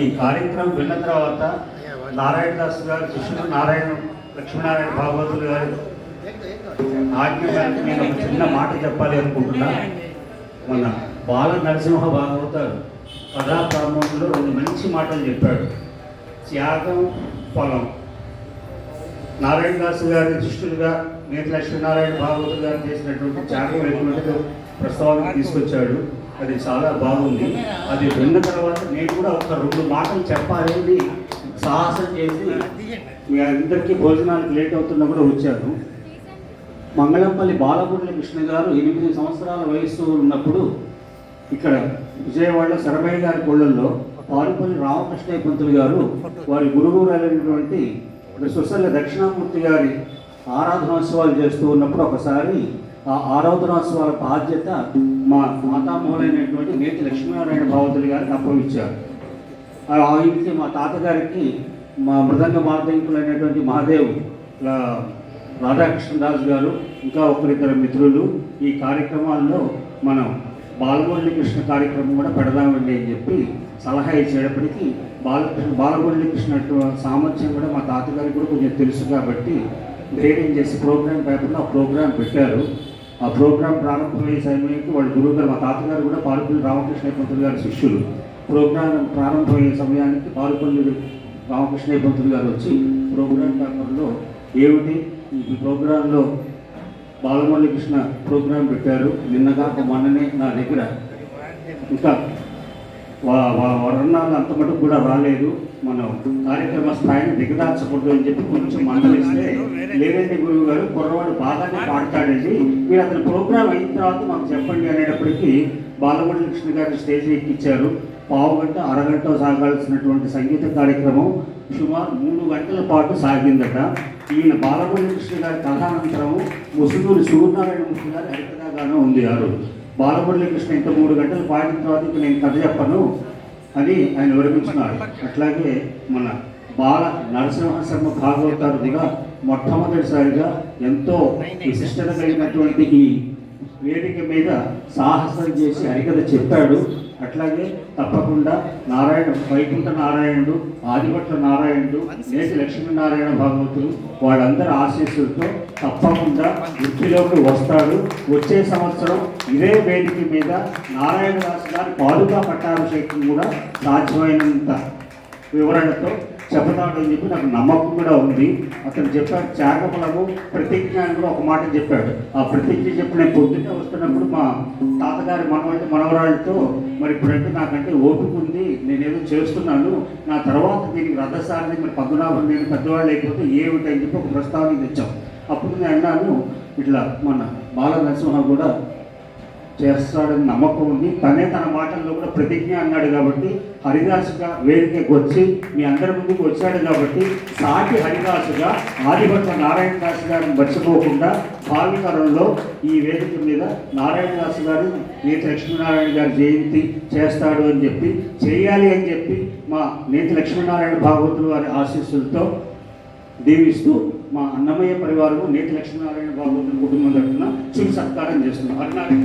ఈ కార్యక్రమం విన్న తర్వాత నారాయణ దాస్ గారు శిష్యులు నారాయణ లక్ష్మీనారాయణ భాగవతులు గారు ఆజ్ఞ మేరకు నేను ఒక చిన్న మాట చెప్పాలి అనుకుంటున్నా. మన బాల నరసింహ భాగవత కథా ప్రారంభంలో రెండు మంచి మాటలు చెప్పాడు. త్యాగం ఫలం. నారాయణ దాస్ గారి శిష్యులుగా నేత లక్ష్మీనారాయణ భాగవతులు గారు చేసినటువంటి త్యాగం ఎటువంటి ప్రస్తావన తీసుకొచ్చాడు. అది చాలా బాగుంది. అది విన్న తర్వాత నేను కూడా ఒక రెండు మాటలు చెప్పాలని సాహసం చేసి మీ అందరికీ భోజనానికి లేట్ అవుతున్నా కూడా వచ్చాను. మంగళంపల్లి బాలమురళి కృష్ణ గారు ఎనిమిది సంవత్సరాల వయస్సు ఉన్నప్పుడు ఇక్కడ విజయవాడలో శరభయ్య గారి కొళ్ళల్లో పారుపల్లి రామకృష్ణయ్య పంతులు గారు వారి గురువు అయినటువంటి సుసల్ల దక్షిణామూర్తి గారి ఆరాధనోత్సవాలు చేస్తూ ఉన్నప్పుడు ఒకసారి ఆ ఆరాధనోత్సవాల బాధ్యత మా మాతామహులైనటువంటి నేతి లక్ష్మీనారాయణ భావతులు గారికి అప్పగించారు. ఆ ఆయనకి మా తాతగారికి మా మృదంగ మార్దంకులైనటువంటి మహాదేవ్ రాధాకృష్ణదాస్ గారు ఇంకా ఒకరిద్దరు మిత్రులు ఈ కార్యక్రమాల్లో మనం బాలమురళి కృష్ణ కార్యక్రమం కూడా పెడదామండి అని చెప్పి సలహా ఇచ్చేటప్పటికి బాలకృష్ణ బాలమురళి కృష్ణ సామర్థ్యం కూడా మా తాతగారికి కూడా కొంచెం తెలుసు కాబట్టి ధైర్యం చేసి ప్రోగ్రామ్ పేపర్లో ఆ ప్రోగ్రామ్ పెట్టారు. ఆ ప్రోగ్రామ్ ప్రారంభమయ్యే సమయానికి వాళ్ళ గురువుగారు మా తాతగారు కూడా పాలపల్లి రామకృష్ణ పంతులు గారి శిష్యులు. ప్రోగ్రామ్ ప్రారంభమయ్యే సమయానికి పాలపల్లి రామకృష్ణ పంతులు గారు వచ్చి ప్రోగ్రామ్ పేపర్లో ఏమిటి? ఈ ప్రోగ్రాంలో బాలమల్లి కృష్ణ ప్రోగ్రాం పెట్టారు నిన్నగా మొన్ననే నా దగ్గర. ఇంకా వర్ణాలు అంత మటుకు కూడా రాలేదు. మనం కార్యక్రమ స్థాయిని దిగదార్చకూడదు అని చెప్పి కొంచెం మందలిస్తే వాడు బాగానే పాడతాడండి. మీరు అతని ప్రోగ్రామ్ అయిన తర్వాత మాకు చెప్పండి అనేటప్పటికీ బాలమురళి కృష్ణ గారిని స్టేజ్ ఎక్కించారు పావు గంట అరగంట సాగాల్సినటువంటి సంగీత కార్యక్రమం సుమారు మూడు గంటల పాటు సాగిందట. ఈయన బాలమురళి కృష్ణ గారి కథానంతరం ముసుగులు సూర్యనారాయణ ముఖ్య గారి హరికథగానో ఉంది ఆ రోజు. బాలమురళి కృష్ణ ఇంత మూడు గంటలు పాడిన తర్వాత ఇంక నేను కథ చెప్పను అని ఆయన వివరించినారు. అట్లాగే మన బాల నరసింహ శర్మ మొట్టమొదటిసారిగా ఎంతో విశిష్టత కలిగినటువంటి ఈ వేదిక మీద సాహసం చేసి హరికథ చెప్పాడు. అట్లాగే తప్పకుండా నారాయణ వైకుంఠ నారాయణుడు ఆదిపట్ల నారాయణుడు నేటి లక్ష్మీనారాయణ భాగవతులు వాళ్ళందరి ఆశీస్సులతో తప్పకుండా వృత్తిలోకి వస్తాడు. వచ్చే సంవత్సరం ఇదే వేదిక మీద నారాయణ దాస్ గారి పాదుకా పట్టాభిషేకం కూడా సాధ్యమైనంత వివరణతో చెబుతాడని చెప్పి నాకు నమ్మకం కూడా ఉంది. అతను చెప్పాడు త్యాగములకు ప్రతిజ్ఞ అని కూడా ఒక మాట చెప్పాడు. ఆ ప్రతిజ్ఞ చెప్పి నేను పొద్దున్నే వస్తున్నప్పుడు మా తాతగారి మనవాళ్ళ మనవరాళ్ళతో మరి ఇప్పుడంటే నాకంటే ఓపిక ఉంది నేనేదో చేస్తున్నాను. నా తర్వాత దీనికి రథసారిని మరి పద్మనాభం నేను పెద్దవాళ్ళు అయిపోతే ఏమిటి? అని చెప్పి ఒక ప్రస్తావన తెచ్చాం. అప్పుడు నేను అన్నాను ఇట్లా మన బాల నరసింహ కూడా చేస్తాడని నమ్మకం ఉంది. తనే తన మాటల్లో కూడా ప్రతిజ్ఞ అన్నాడు కాబట్టి హరిదాసుగా వేదికకు వచ్చి మీ అందరి ముందుకు వచ్చాడు కాబట్టి సాటి హరిదాసుగా ఆదిభట్ల నారాయణ దాస్ గారిని మర్చిపోకుండా భావితరంలో ఈ వేదిక మీద నారాయణ దాస్ గారు నేతి లక్ష్మీనారాయణ గారి జయంతి చేస్తాడు అని చెప్పి చేయాలి అని చెప్పి మా నేతి లక్ష్మీనారాయణ భాగవతులు వారి ఆశీస్సులతో దీవిస్తూ మా అన్నమయ్య పరివారము నేతి లక్ష్మీనారాయణ భాగవతుల కుటుంబం తరఫున శుభ సత్కారం చేస్తున్నాం. అరుణారాయణ